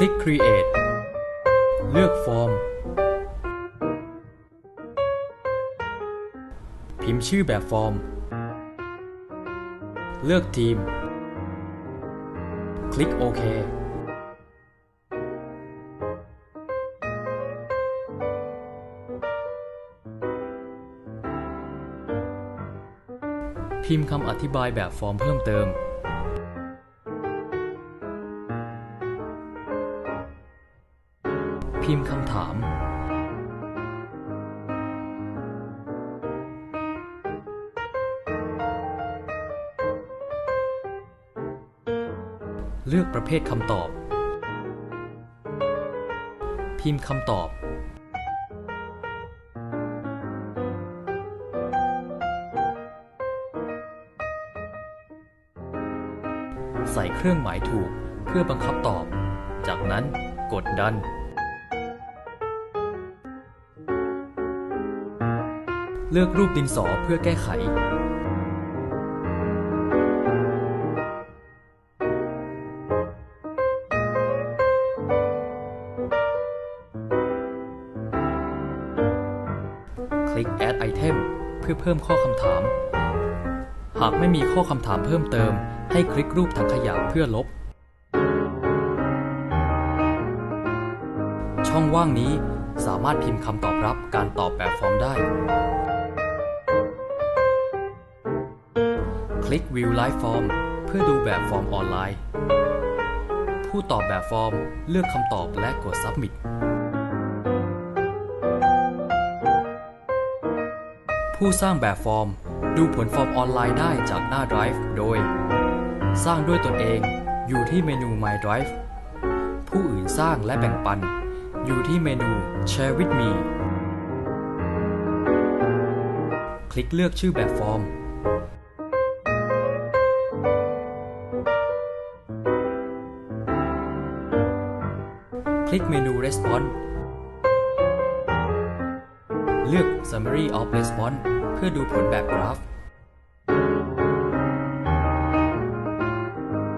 คลิก Create เลือกฟอร์ม พิมพ์ชื่อแบบฟอร์ม เลือกทีม คลิกโอเคพิมพ์คำอธิบายแบบฟอร์มเพิ่มเติม พิมพ์คำถาม เลือกประเภทคำตอบ พิมพ์คำตอบใส่เครื่องหมายถูกเพื่อบังคับตอบ จากนั้นกดดัน เลือกรูปดินสอเพื่อแก้ไข คลิก Add Item เพื่อเพิ่มข้อคำถาม หากไม่มีข้อคำถามเพิ่มเติม ให้คลิกรูปถังขยะเพื่อลบ ช่องว่างนี้สามารถพิมพ์คำตอบรับการตอบแบบฟอร์มได้ คลิก View Live Form เพื่อดูแบบฟอร์มออนไลน์ ผู้ตอบแบบฟอร์มเลือกคำตอบและกด Submit ผู้สร้างแบบฟอร์ม ดูผลฟอร์มออนไลน์ได้จากหน้า Drive โดย สร้างด้วยตนเองอยู่ที่เมนู My Drive ผู้อื่นสร้างและแบ่งปัน อยู่ที่เมนู Share with me คลิกเลือกชื่อแบบฟอร์ม คลิกเมนู Response เลือก Summary of Response เพื่อดูผลแบบกราฟ